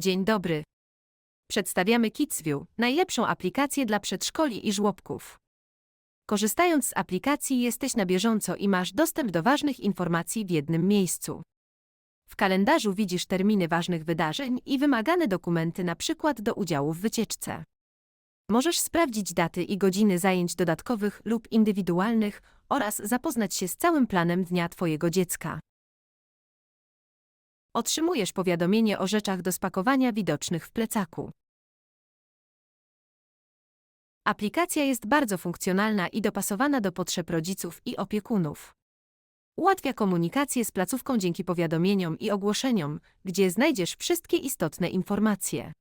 Dzień dobry. Przedstawiamy KidsView, najlepszą aplikację dla przedszkoli i żłobków. Korzystając z aplikacji jesteś na bieżąco i masz dostęp do ważnych informacji w jednym miejscu. W kalendarzu widzisz terminy ważnych wydarzeń i wymagane dokumenty przykład do udziału w wycieczce. Możesz sprawdzić daty i godziny zajęć dodatkowych lub indywidualnych oraz zapoznać się z całym planem dnia Twojego dziecka. Otrzymujesz powiadomienie o rzeczach do spakowania widocznych w plecaku. Aplikacja jest bardzo funkcjonalna i dopasowana do potrzeb rodziców i opiekunów. Ułatwia komunikację z placówką dzięki powiadomieniom i ogłoszeniom, gdzie znajdziesz wszystkie istotne informacje.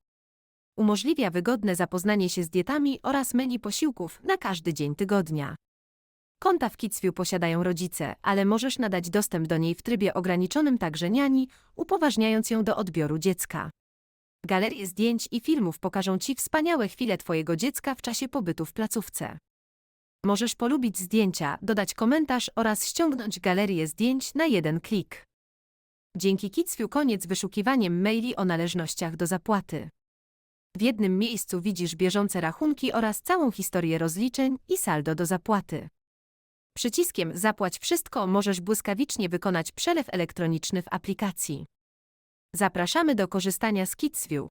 Umożliwia wygodne zapoznanie się z dietami oraz menu posiłków na każdy dzień tygodnia. Konta w KidsView posiadają rodzice, ale możesz nadać dostęp do niej w trybie ograniczonym także niani, upoważniając ją do odbioru dziecka. Galerie zdjęć i filmów pokażą Ci wspaniałe chwile Twojego dziecka w czasie pobytu w placówce. Możesz polubić zdjęcia, dodać komentarz oraz ściągnąć galerię zdjęć na jeden klik. Dzięki KidsView koniec wyszukiwaniem maili o należnościach do zapłaty. W jednym miejscu widzisz bieżące rachunki oraz całą historię rozliczeń i saldo do zapłaty. Przyciskiem Zapłać wszystko możesz błyskawicznie wykonać przelew elektroniczny w aplikacji. Zapraszamy do korzystania z KidsView.